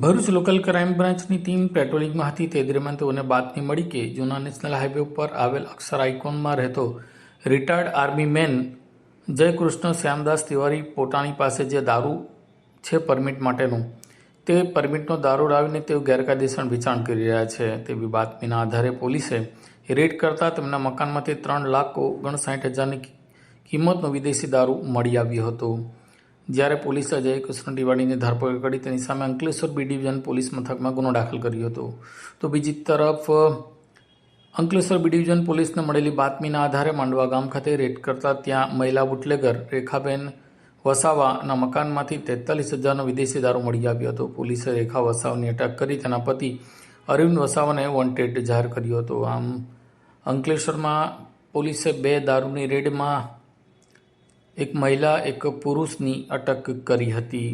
Bharuch local crime બ્રાન્ચની team પેટ્રોલિંગમાં હતી. તે દરમિયાન તેઓને બાતમી મળી કે જૂના નેશનલ હાઈવે ઉપર આવેલ અક્ષર આઇકોનમાં રહેતો retired army man Jaykrishna Shyamdas Tiwari પોતાની પાસે જે દારૂ છે પરમિટ માટેનું, તે પરમિટનો દારૂ લાવીને તેઓ ગેરકાયદેસર વેચાણ કરી રહ્યા છે. તેવી બાતમીના આધારે પોલીસે રેડ કરતાં તેમના મકાનમાંથી ત્રણ લાખ ઓગણસાઠ હજારની કિંમતનો વિદેશી દારૂ મળી આવ્યો હતો. જ્યારે પોલીસે જયકૃષ્ણ દિવાળીની ધરપકડ કરી, તેની સામે અંકલેશ્વર બી ડિવિઝન પોલીસ મથકમાં ગુનો દાખલ કર્યો હતો. તો બીજી તરફ, અંકલેશ્વર બી ડિવિઝન પોલીસને મળેલી બાતમીના આધારે માંડવા ગામ ખાતે રેડ કરતા ત્યાં મહિલા બુટલેગર રેખાબેન વસાવાના મકાનમાંથી તેતાલીસ હજારનો વિદેશી દારૂ મળી આવ્યો હતો. પોલીસે રેખા વસાવાની અટક કરી, તેના પતિ અરવિંદ વસાવાને વોન્ટેડ જાહેર કર્યો હતો. આમ, અંકલેશ્વરમાં પોલીસે બે દારૂની રેડમાં એક મહિલા એક પુરુષની અટક કરી હતી.